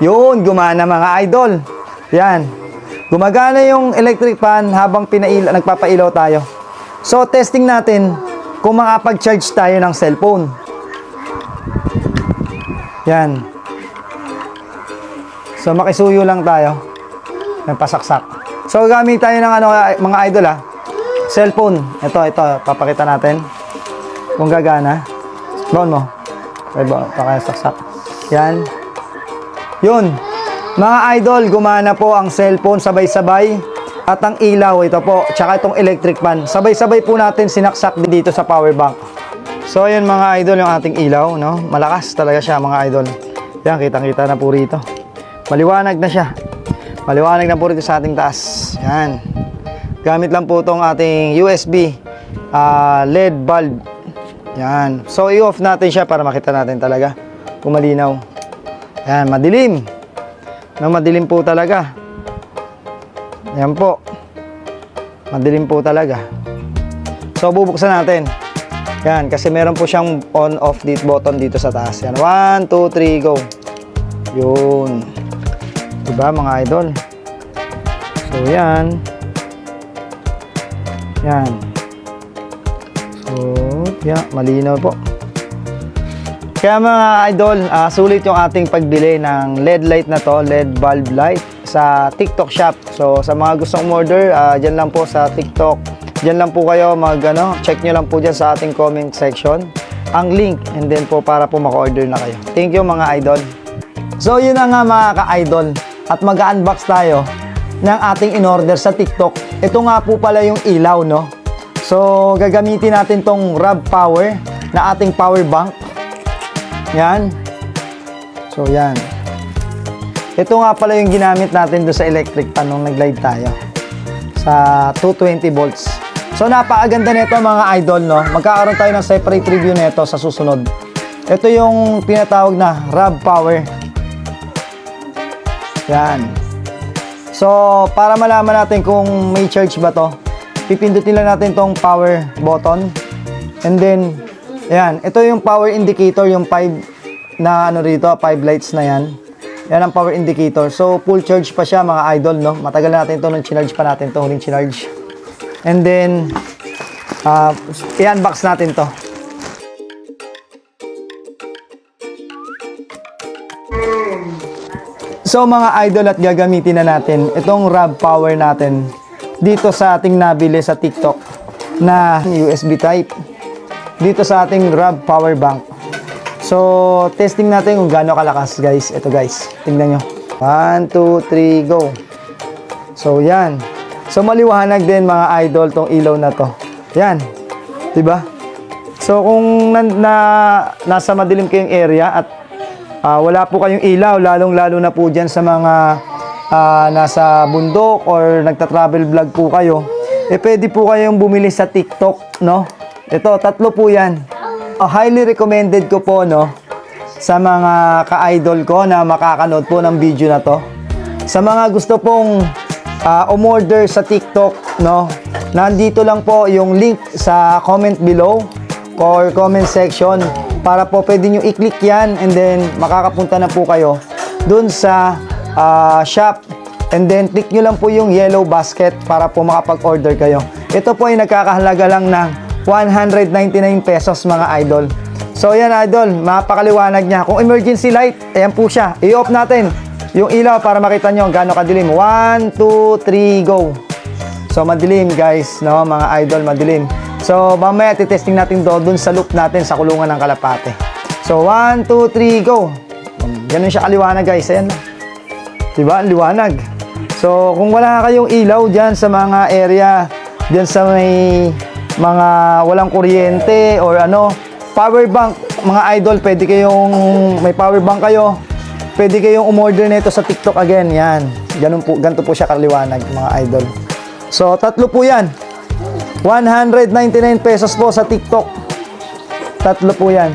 Yun, gumana mga idol. Yan. Gumagana yung electric fan habang pinaila, nagpapailaw tayo. So, testing natin kung makapag-charge tayo ng cellphone. Yan. So, makisuyo lang tayo. Yan, pasaksak. So, gamit tayo ng ano, mga idol ah. Cellphone. Ito, ito. Papakita natin. Kung gagana. Baon mo. Ay, ba, pakasaksak. Yan. Yun. Mga idol, gumana po ang cellphone sabay-sabay. At ang ilaw, ito po. Tsaka itong electric fan. Sabay-sabay po natin sinaksak dito sa power bank. So, yun mga idol, yung ating ilaw, no? Malakas talaga siya, mga idol. Yan, kitang-kita na po rito. Maliwanag na siya. Maliwanag na po rito sa ating taas. Yan. Gamit lang po itong ating USB ah, LED bulb. Yan. So, i-off natin siya para makita natin talaga kung malinaw. Yan, madilim. No, madilim po talaga. Yan po. Madilim po talaga. So, bubuksan natin. Yan, kasi meron po siyang on-off dito button dito sa taas. Yan, 1, 2, 3, go. Yun. Diba, mga idol? So, yan. Yan. So, yan, malinaw po. Kaya mga idol, ah, sulit yung ating pagbili ng LED light na to, LED bulb light sa TikTok shop. So sa mga gustong order, uh, dyan lang po sa TikTok. Dyan lang po kayo mag ano, check nyo lang po dyan sa ating comment section ang link and then po para po maka-order na kayo. Thank you mga idol. So yun na nga mga ka-idol at mag-unbox tayo ng ating in-order sa TikTok. Ito nga po pala yung ilaw no. So gagamitin natin tong RAV Power na ating power bank. Yan. So, yan. Ito nga pala yung ginamit natin doon sa electric pan nung nag-live tayo. Sa 220 volts. So, napakaganda nito mga idol, no? Magkakaroon tayo ng separate review nito sa susunod. Ito yung tinatawag na RAV Power. Yan. So, para malaman natin kung may charge ba to, pipindutin lang natin tong power button. And then, Ayan, ito yung power indicator, yung 5 na ano rito, 5 lights na yan. Yan ang power indicator. So, full charge pa siya mga idol, no? Matagal na natin ito nung chinarge pa natin ito, huling chinarge. And then, uh, i-unbox natin to. So mga idol at gagamitin na natin itong RAV power natin dito sa ating nabili sa TikTok na USB type dito sa ating RAV power bank. So, testing natin kung gaano kalakas, guys. Ito, guys. Tingnan nyo. 1, 2, 3, go. So, yan. So, maliwanag din, mga idol, tong ilaw na to. Yan. ba? So, kung na, na, nasa madilim kayong area at ah, wala po kayong ilaw, lalong-lalo na po dyan sa mga ah, nasa bundok or nagta-travel vlog po kayo, eh pwede po kayong bumili sa TikTok, no? Ito, tatlo po yan. Ah, highly recommended ko po, no? Sa mga ka-idol ko na makakanood po ng video na to. Sa mga gusto pong ah, umorder sa TikTok, no? Nandito lang po yung link sa comment below or comment section para po pwede nyo i-click yan and then makakapunta na po kayo dun sa ah, shop and then click nyo lang po yung yellow basket para po makapag-order kayo. Ito po ay nagkakahalaga lang ng 199 pesos mga idol. So yan idol, mapakaliwanag niya. Kung emergency light, ayan po siya. I-off natin yung ilaw para makita nyo gaano kadilim. 1, 2, 3, go. So madilim guys, no mga idol, madilim. So mamaya titesting natin do dun sa loop natin sa kulungan ng kalapate. So 1, 2, 3, go. Ganun siya kaliwanag guys, ayan. Diba? Ang Liwanag. So kung wala kayong ilaw dyan sa mga area, dyan sa may mga walang kuryente or ano, power bank, mga idol, pwede kayong may power bank kayo. Pwede kayong umorder nito sa TikTok again, yan. Ganun po, ganito po siya kaliwanag, mga idol. So, tatlo po yan. 199 pesos po sa TikTok. Tatlo po yan.